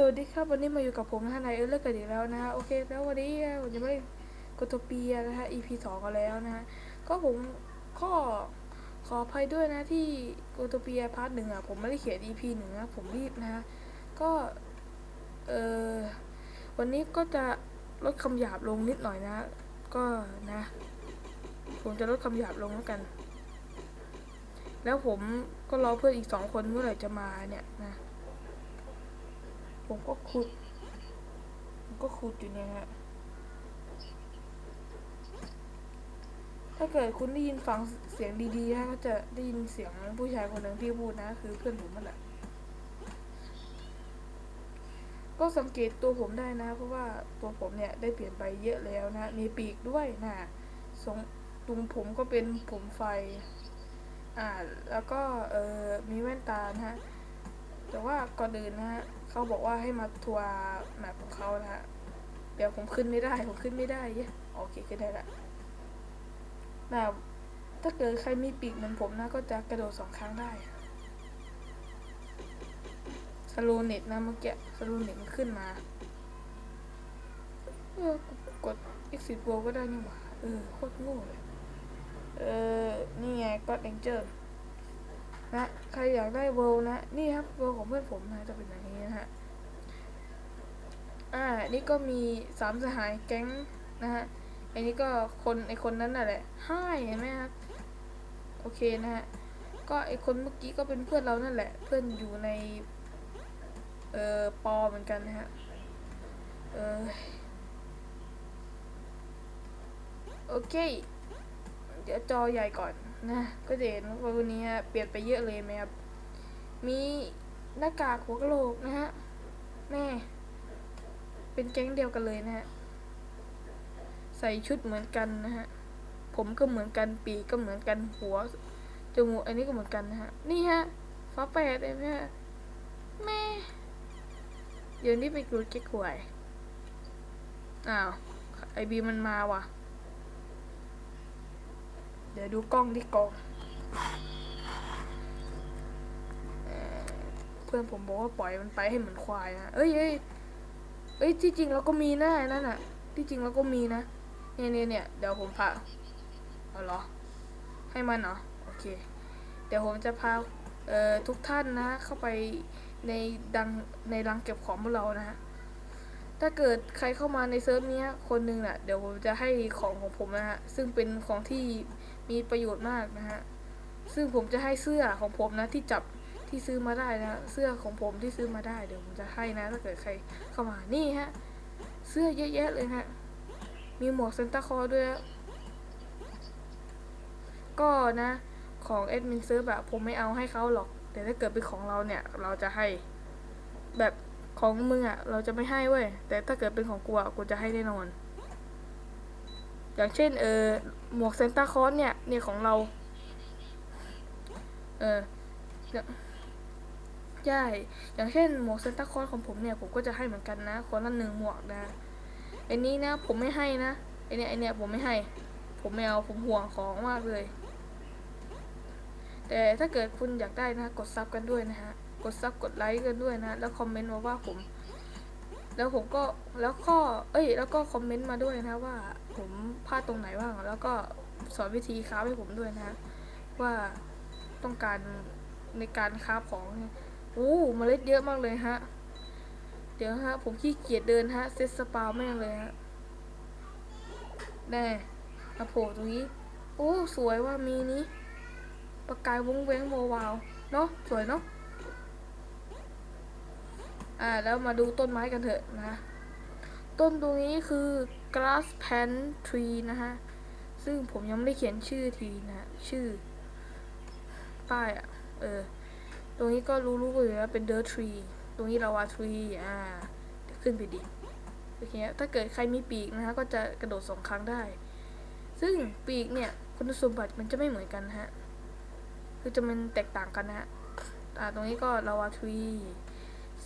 สวัสดีครับวันนี้มาอยู่กับผมนะฮะนายเออร์เลอร์กันอีกแล้วนะฮะโอเค แล้ววันนี้ผมจะไม่ได้กโตเปียนะฮะ EP สองกันแล้วนะฮะก็ผมข้อขออภัยด้วยนะที่กโตเปียพาร์ทหนึ่งอะผมไม่ได้เขียน EP หนึ่งนะผมรีบนะฮะก็เออวันนี้ก็จะลดคำหยาบลงนิดหน่อยนะ ก็นะ ผมจะลดคำหยาบลงแล้วกัน แล้วผมก็รอเพื่อนอีกสองคนเมื่อไหร่จะมาเนี่ยนะ ผมก็ขุดผมก็ขุดอยู่เนี่ยฮะ ถ้าเกิดคุณได้ยินฟังเสียงดีๆนะก็จะได้ยินเสียงผู้ชายคนหนึ่งที่พูดนะ คือเพื่อนผมนั่นแหละ ก็สังเกตตัวผมได้นะ เพราะว่าตัวผมเนี่ยได้เปลี่ยนไปเยอะแล้วนะ มีปีกด้วยนะทรงตุงผมก็เป็นผมไฟ อ่า แล้วก็เออมีแว่นตานะฮะ แต่ว่าก่อนอื่นนะฮะเขาบอกว่าให้มาทัวร์แมปของเขานะฮะเดี๋ยวผมขึ้นไม่ได้ผมขึ้นไม่ได้เยโอเคขึ้นได้ละแบบถ้าเกิดใครมีปีกเหมือนผมนะก็จะกระโดดสองครั้งได้สโลเน็ตนะเมื่อกี้สโลเน็ตมันขึ้นมาเออกด exit w o r l ก็ได้นี่หว่าเออโคตรโง่เลย เออ นี่ไงก็แองเจิล นะใครอยากได้เวลนะ นี่ครับเวลของเพื่อนผมนะจะเป็นอย่างนี้นะฮะอ่านี่ก็มีสามสหายแก๊งนะฮะอันนี้ก็คนไอคนนั้นน่ะแหละห้ายเห็นไหมครับโอเคนะฮะก็ไอคนเมื่อกี้ก็เป็นเพื่อนเรานั่นแหละ เพื่อนอยู่ในเอ่อปอเหมือนกันนะฮะเออโอเค ดี๋ยวจอใหญ่ก่อนนะ ก็จะเห็นว่าวันนี้เปลี่ยนไปเยอะเลยไหมครับ มีหน้ากากหัวกะโหลกนะฮะแม่เป็นแก๊งเดียวกันเลยนะฮะ ใส่ชุดเหมือนกันนะฮะ ผมก็เหมือนกันปีกก็เหมือนกันหัวจมูกอันนี้ก็เหมือนกันนะฮะ นี่ฮะฟ้าแปดเองฮะแม่เดี๋ยวนี้ไปกรูดเก๊กหวยอ้าวไอบีมันมาว่ะ ดี๋ยวดูกล้องที่กองเพื่อนผมบอกว่าปล่อยมันไปให้เหมือนควายนะเอ้ยเอ้ยเอ้ยที่จริงเราก็มีนะไอ้นั่นอะ ที่จริงเราก็มีนะเนี่ยเนี่ยเนี่ยเดี๋ยวผมพาเอาเหรอ ให้มันเหรอโอเค เดี๋ยวผมจะพาเอ่อทุกท่านนะ เข้าไปในดังในรังเก็บของพวกเรานะฮะถ้าเกิดใครเข้ามาในเซิร์ฟเนี้ยคนหนึ่งน่ะ เดี๋ยวผมจะให้ของของผมนะฮะ ซึ่งเป็นของที่ มีประโยชน์มากนะฮะ ซึ่งผมจะให้เสื้อของผมนะที่จับที่ซื้อมาได้นะเสื้อของผมที่ซื้อมาได้เดี๋ยวผมจะให้นะ ถ้าเกิดใครเข้ามานี่ฮะ เสื้อเยอะแยะเลยฮะ มีหมวกเซนต้าคอร์ด้วย ก็นะของแอดมินเซิร์ฟอะผมไม่เอาให้เขาหรอก แต่ถ้าเกิดเป็นของเราเนี่ย เราจะให้แบบของมึงอะเราจะไม่ให้เว้ยแต่ถ้าเกิดเป็นของกูอะกูจะให้แน่นอน อย่างเช่นเออหมวกเซนต้าคอสเนี่ยเนี่ยของเรา เออใช่อย่างเช่นหมวกเซนต้าคอสของผมเนี่ยผมก็จะให้เหมือนกันนะ คนละหนึ่งหมวกนะไอ้นี้นะ ผมไม่ให้นะไอเนี่ยไอเนี่ยผมไม่ให้ ผมไม่เอาผมห่วงของมากเลย แต่ถ้าเกิดคุณอยากได้นะกดซับกันด้วยนะฮะกดซับกดไลค์กันด้วยนะแล้วคอมเมนต์มาว่าผม แล้วผมก็แล้วก็ เอ้ย แล้วก็คอมเมนต์มาด้วยนะว่า ผมพลาดตรงไหนบ้าง แล้วก็สอนวิธีคราฟให้ผมด้วยนะว่าต้องการในการคราฟของโอ้เมล็ดเยอะมากเลยฮะ เดี๋ยวฮะ ผมขี้เกียจเดินฮะ เซตสปาแม่งเลยฮะแน่มาโผล่ตรงนี้ โอ้ สวยว่ามีนี้ ประกายวงเว้งโมวาว เนาะสวยเนาะอ่า แล้วมาดูต้นไม้กันเถอะนะ ต้นตรงนี้คือ grass pan tree นะฮะ ซึ่งผมยังไม่ได้เขียนชื่อทีนะชื่อป้ายอะเออ ตรงนี้ก็รู้ๆกันอยู่แล้วเป็น dirt tree ตรงนี้ lava tree อ่าขึ้นไปดิโอเคถ้าเกิดใครมีปีกนะฮะ ก็จะกระโดดสองครั้งได้ ซึ่งปีกเนี่ย คุณสมบัติมันจะไม่เหมือนกันฮะ คือจะมันแตกต่างกันนะฮะอ่าตรงนี้ก็ lava tree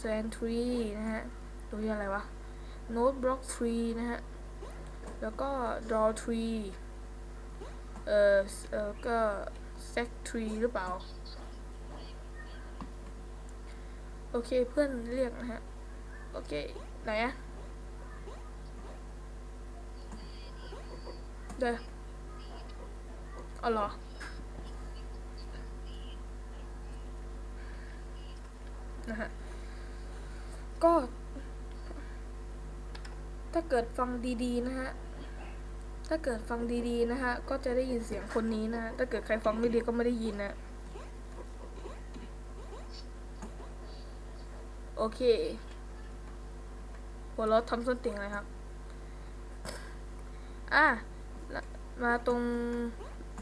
sand tree นะฮะ ตรงนี้อะไรวะ node block tree นะฮะ แล้วก็ draw tree เออเออก็ sack tree หรือเปล่า โอเคเพื่อนเรียกนะฮะ โอเค ไหนอะเดี๋ยวเอาเหรอนะฮะ ก็ ถ้าเกิดฟังดี ๆ นะฮะ ถ้าเกิดฟังดีๆนะฮะก็จะได้ยินเสียงคนนี้นะถ้าเกิดใครฟังไม่ดีก็ไม่ได้ยินนะโอเคหัวเราะทำส้นเตียงเลยครับ อะ มาตรง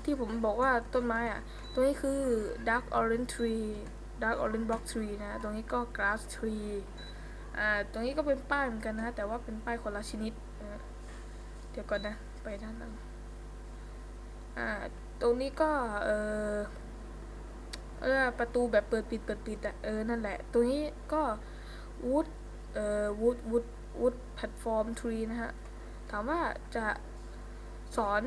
ที่ผมบอกว่าต้นไม้อะ ตรงนี้คือ dark orange tree dark orange block tree นะ ตรงนี้ก็ grass tree อ่า ตรงนี้ก็เป็นป้ายเหมือนกันนะ แต่ว่าเป็นป้ายคนละชนิด เดี๋ยวก่อนนะ ไปด้านหลังอ่า ตรงนี้ก็เออเออประตูแบบเปิดปิดเปิดปิดอะเออ นั่นแหละ ตรงนี้ก็ wood เอ่อ wood wood wood platform tree นะฮะ ถามว่าจะสอน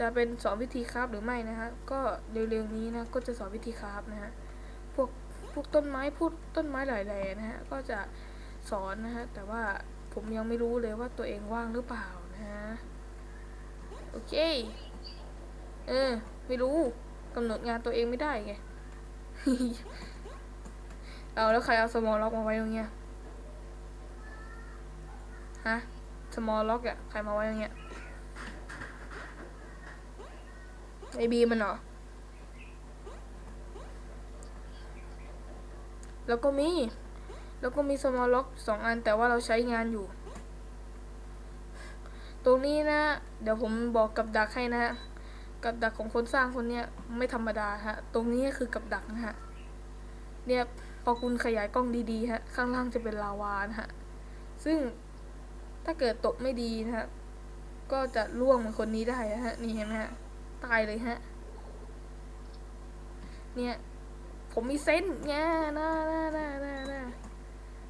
จะเป็นสอนวิธีคราฟหรือไม่นะฮะ ก็เร็วๆนี้นะ ก็จะสอนวิธีคราฟนะฮะ พวกพวกต้นไม้พวกต้นไม้หลายแหล่นะฮะ ก็จะสอนนะฮะ แต่ว่าผมยังไม่รู้เลยว่าตัวเองว่างหรือเปล่านะฮะ โอเค เออ ไม่รู้กำหนดงานตัวเองไม่ได้ไง เอาแล้วใครเอาสมอลล็อกมาไว้ตรงเนี้ย ฮะ สมอลล็อกอะใครมาไว้ตรงเนี้ย ไอบีมันเหรอ แล้วก็มี แล้วก็มีสมอลล็อกสองอันแต่ว่าเราใช้งานอยู่ ตรงนี้นะ เดี๋ยวผมบอกกับดักให้นะฮะ กับดักของคนสร้างคนเนี้ยไม่ธรรมดาฮะ ตรงนี้คือกับดักนะฮะ เนี่ยพอคุณขยายกล้องดีๆฮะ ข้างล่างจะเป็นลาวานะฮะ ซึ่งถ้าเกิดตกไม่ดีนะฮะ ก็จะล่วงเหมือนคนนี้ได้นะฮะ นี่เห็นไหมฮะ ตายเลยฮะ เนี่ย ผมมีเซนส์เนี่ยน่าน่าน่าน่าน่า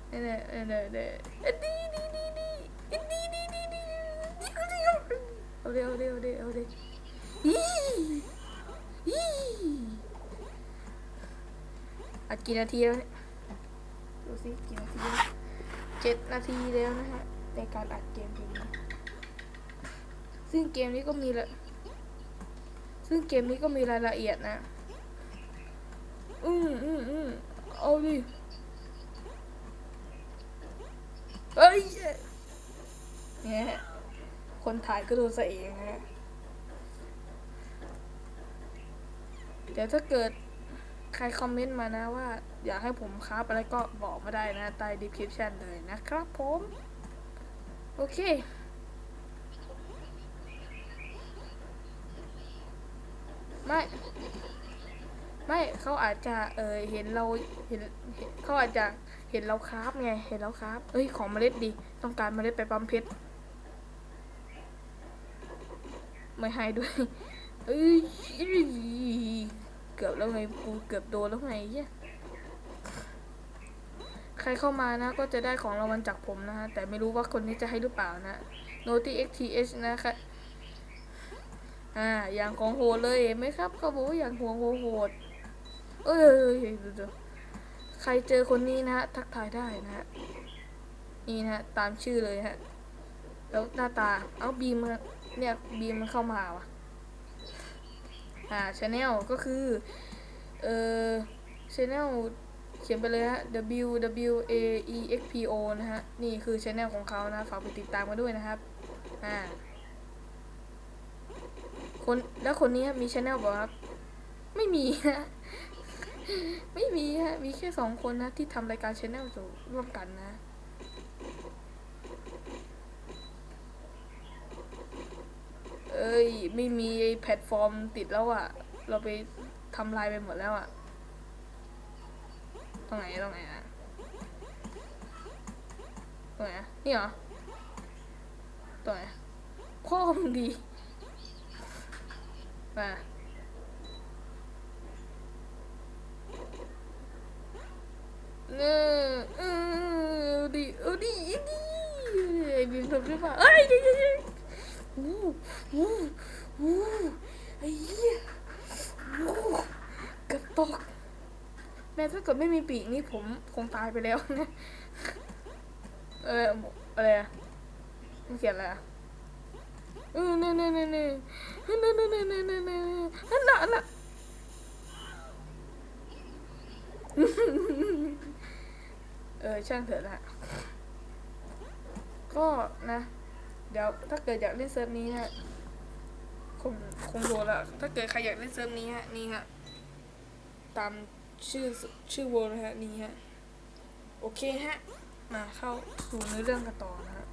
เนี่ยเนี่ยเนี่ยเนี่ยเนี่ยดีดี เอาเดี๋ยวเอาเดี๋ยวเอาเดี๋ยวเอาเดี๋ยวอีอีอัดกี่นาทีแล้วเนี่ยดูสิกี่นาทีแล้วเจ็ดนาทีแล้วนะฮะในการอัดเกมนี้ซึ่งเกมนี้ก็มีละซึ่งเกมนี้ก็มีรายละเอียดนะ อืมอืมอืมเอาดิเฮ้ยเนี่ย คนถ่ายก็โดนซะเองนะฮะเดี๋ยวถ้าเกิดใครคอมเมนต์มานะว่า อยากให้ผมครับอะไรก็บอกมาได้นะใต้ description เลยนะครับผม โอเค ไม่ ไม่เขาอาจจะเออเห็นเราเห็นเขาอาจจะเห็นเราคราฟไง เห็นเราคราฟเอ้ย ของเมล็ดดี ต้องการเมล็ดไปปั๊มเพชร ไม่ให้ด้วยเอ้ยเกือบแล้วไงกูเกือบโดนแล้วไงเนี่ยใครเข้ามานะก็จะได้ของรางวัลจากผมนะฮะ แต่ไม่รู้ว่าคนนี้จะให้หรือเปล่านะ Noti XTH นะคะอ่า อย่างของโหดเลยเห็นไหมครับเขาบอกว่าอย่างหัวโหโหดเอ้ยเอ้ยดี๋ยวเดี๋ยวใครเจอคนนี้นะฮะ ทักทายได้นะฮะ นี่นะฮะ ตามชื่อเลยฮะ แล้วหน้าตา เอาบีมมัน เนี่ยบีมมันเข้ามาวะอ่าชาแนลก็คือ เอ่อชาแนลเขียนไปเลยฮะ W W A E X P O นะฮะ นี่คือชาแนลของเขานะฝากไปติดตามกันด้วยนะครับ อ่า คนแล้วคนนี้มีชาแนลบอกครับ ไม่มีฮะ ไม่มีฮะ มีแค่สองคนนะที่ทำรายการชาแนลอยู่ร่วมกันนะ เอ้ย ไม่มีไอแพลตฟอร์มติดแล้วอะ่ะ เราไปทำลายไปหมดแล้วอะ่ะตรงไหนตรงไหนอะตรงไหนนี่เหรอตรงไหนพ่อมึงดีมาเออเออเอาดิเอาดิเอาดิไอ้บิมทำได้ปะเอ้ย เดี๋ยวเดี๋ยวเดี๋ยววู้วู้วู้ไอ้เหี้ยวู้กระตกแม้ถ้าเกิดไม่มีปีกนี่ผมคงตายไปแล้วนะเอออะไรอะมันเขียนอะไรอะเออเน่เน่เน่เน่เน่เน่เน่เน่เน่เนี่ยนั่นน่ะนั่นน่ะเออช่างเถอะนะก็นะ เดี๋ยวถ้าเกิดอยากเล่นเซิร์ฟนี้ฮะคงคงโดนละถ้าเกิดใครอยากเล่นเซิร์ฟนี้ฮะนี่ฮะตามชื่อชื่อโวนะฮะนี่ฮะโอเคฮะมาเข้าสู่เนื้อเรื่องกันต่อนะฮะ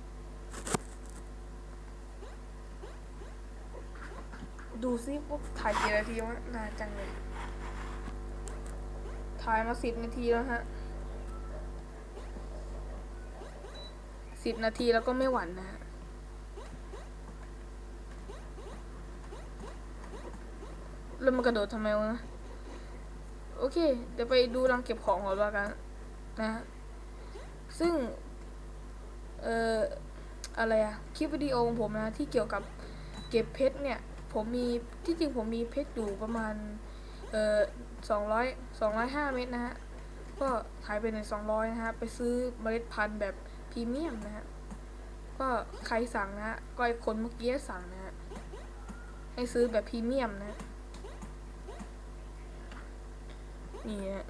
ดูซิว่าถ่ายกี่นาทีวะนานจังเลยถ่ายมาสิบนาทีแล้วฮะสิบนาทีแล้วก็ไม่หวั่นนะฮะ แล้วมันกระโดดทำไมวะโอเค เดี๋ยวไปดูรังเก็บของก่อนละกันนะฮะซึ่ง เอ่อ อะไรอะคลิปวิดีโอของผมนะที่เกี่ยวกับเก็บเพชรเนี่ย ผมมีที่จริงผมมีเพชรอยู่ประมาณ เอ่อสองร้อยสองร้อยห้าเม็ดนะฮะ ก็หายไปในสองร้อยนะฮะ ไปซื้อเมล็ดพันธุ์แบบพรีเมียมนะฮะ ก็ใครสั่งนะฮะ ก็ไอคนเมื่อกี้สั่งนะฮะ ให้ซื้อแบบพรีเมียมนะฮะ นี่ฮะ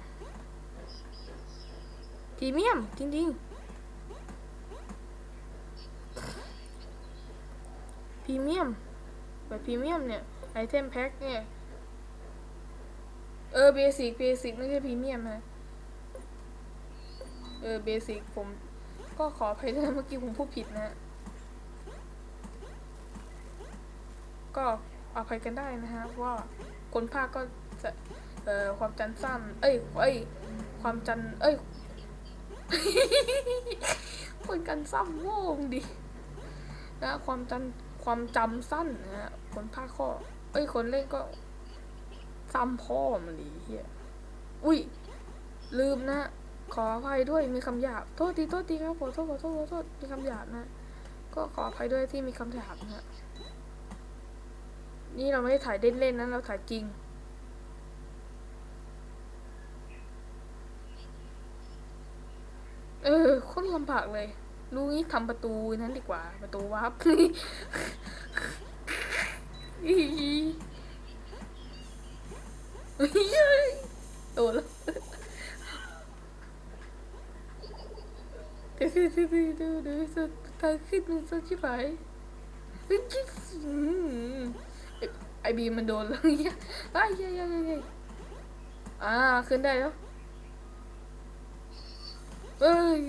พรีเมียม จริงๆพรีเมียม แบบพรีเมียมเนี่ย ไอเทมแพ็คเนี่ย เออเบสิกเบสิกไม่ใช่พรีเมียมนะเออเบสิกผมก็ขออภัยด้วยนะเมื่อกี้ผมพูดผิดนะฮะ ก็อภัยกันได้นะฮะว่าคนภาคก็จะ เอ่อความจำสั้น เอ้ยเอ้ยความจันเอ้ยคนกันซ้ำโง่งดินะความจำความจำสั้นนะฮะคนภาคข้อ เอ้ยคนเล่นก็ซ้ำพ่อมันดิเฮียอุ้ยลืมนะ ขออภัยด้วยมีคำหยาบโทษทีโทษทีครับขอโทษขอโทษขอโทษมีคำหยาบนะ ก็ขออภัยด้วยที่มีคำหยาบนะนี่เราไม่ได้ถ่ายเล่นๆนะเราถ่ายจริง เออโคนลำบากเลยรู้งี้ทำประตูนั้นดีกว่า ประตูวับอีโตแล้วเดี๋ยวเดี๋ยวเดี๋ยวเดี๋ยวเดี๋ยวจะทางขึ้นมันจะชิบหายไอบีมมันโดนแล้วเงี้ยไอ้ยัยยัยยัยอ่าขึ้นได้แล้ว เอ้ย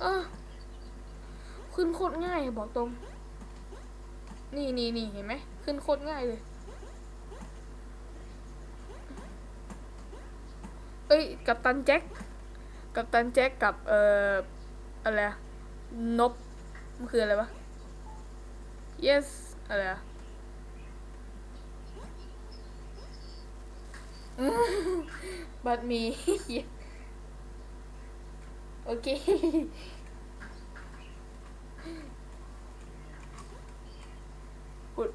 เออขึ้นโคตรง่ายบอกตรง นี่นี่นี่เห็นไหม ขึ้นโคตรง่ายเลย เอ้ย กับตันแจ็ค กับตันแจ็คกับเอ่ออะไรนบ มันคืออะไรวะ yes อะไรอะ บัดมีโอเคกุด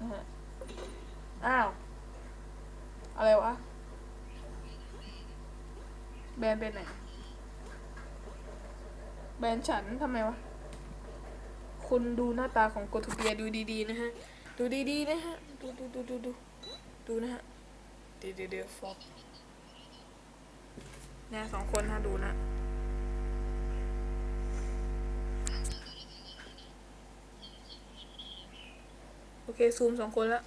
นะฮะอ้าว อะไรวะ แบรนด์เป็นไหน แบรนด์ฉันทำไมวะ คุณดูหน้าตาของโกทูเปียดูดีๆนะฮะ ดูดีๆนะฮะ ดูดูดูดูดูดูนะฮะ เดี๋ยวเดี๋ยวเดฟอกเนี่ยสองคนถ้าดูนะโอเค ซูมสองคนแล้ว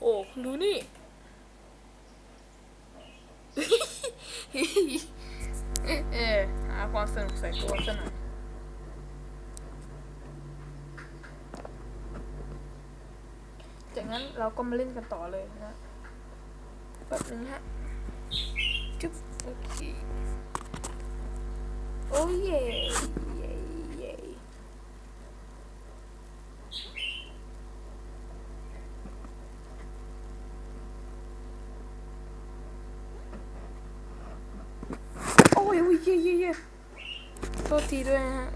โอ้ดูนี่ เออหาความสนุกใส่ตัวซะหน่อย จากนั้นเราก็มาเล่นกันต่อเลยนะแป๊บนึงฮะจุ๊บโอเคโอ้เย่เย่เย่โอ้ยโอ้ยเย่เย่เย่โทษทีด้วยนะฮะ